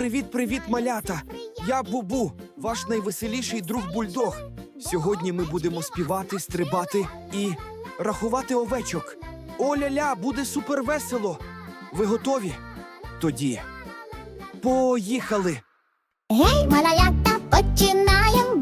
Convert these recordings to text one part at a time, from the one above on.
Привіт, привіт, малята! Я Бубу, ваш найвеселіший друг бульдог. Сьогодні ми будемо співати, стрибати і рахувати овечок. Оля-ля, буде супер весело. Ви готові? Тоді поїхали! Гей, малята, починаєм,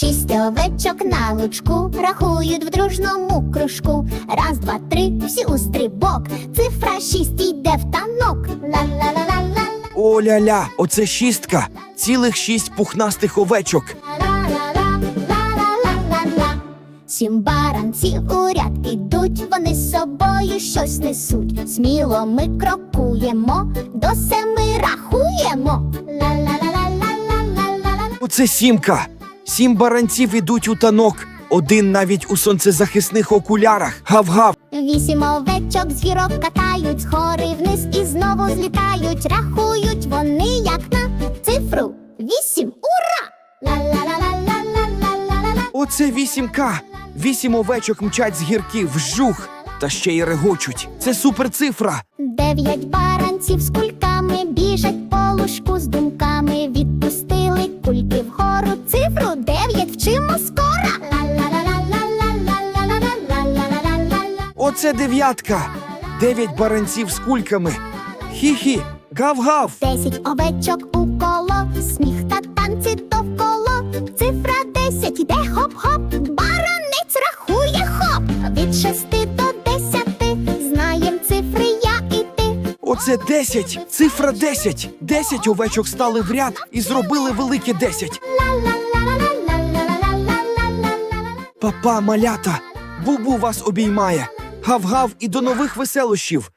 Шість овечок на лучку рахують в дружному кружку. Раз, два, три, всі у стрибок. Цифра шість йде в танок. Ла-ла-ла-ла-ла-ла. Оля-ля, оце шістка, цілих шість пухнастих овечок. Ла-ла-ла-ла-ла-ла-ла. Сім баранців у ряд ідуть, вони з собою щось несуть. Сміло ми крокуємо, до семи рахуємо. Ла-ла-ла-ла-ла-ла-ла-ла. Оце сімка. Сім баранців ідуть у танок. Один навіть у сонцезахисних окулярах. Гав-гав. Вісім овечок з гірок катають, згори вниз і знову злітають. Рахують вони як на цифру. Вісім. Ура! Ла-ла-ла-ла-ла-ла-ла-ла. Оце вісімка. Вісім овечок мчать з гірків, вжух, та ще й регочуть. Це суперцифра. Дев'ять баранців з кульками біжать по Закінчимо скоро. Оце дев'ятка. Дев'ять баранців з кульками. Хі-хі, гав-гав. Десять овечок у коло, сміх та танці довкола. Цифра десять іде хоп-хоп. Баранець рахує хоп. Від шести до десяти. Знаєм цифри я і ти. Оце десять. Цифра десять. Десять овечок стали в ряд і зробили велике десять. Ла-ла-ла-ла-ла. Папа, малята, бубу вас обіймає. Гав-гав і до нових веселощів.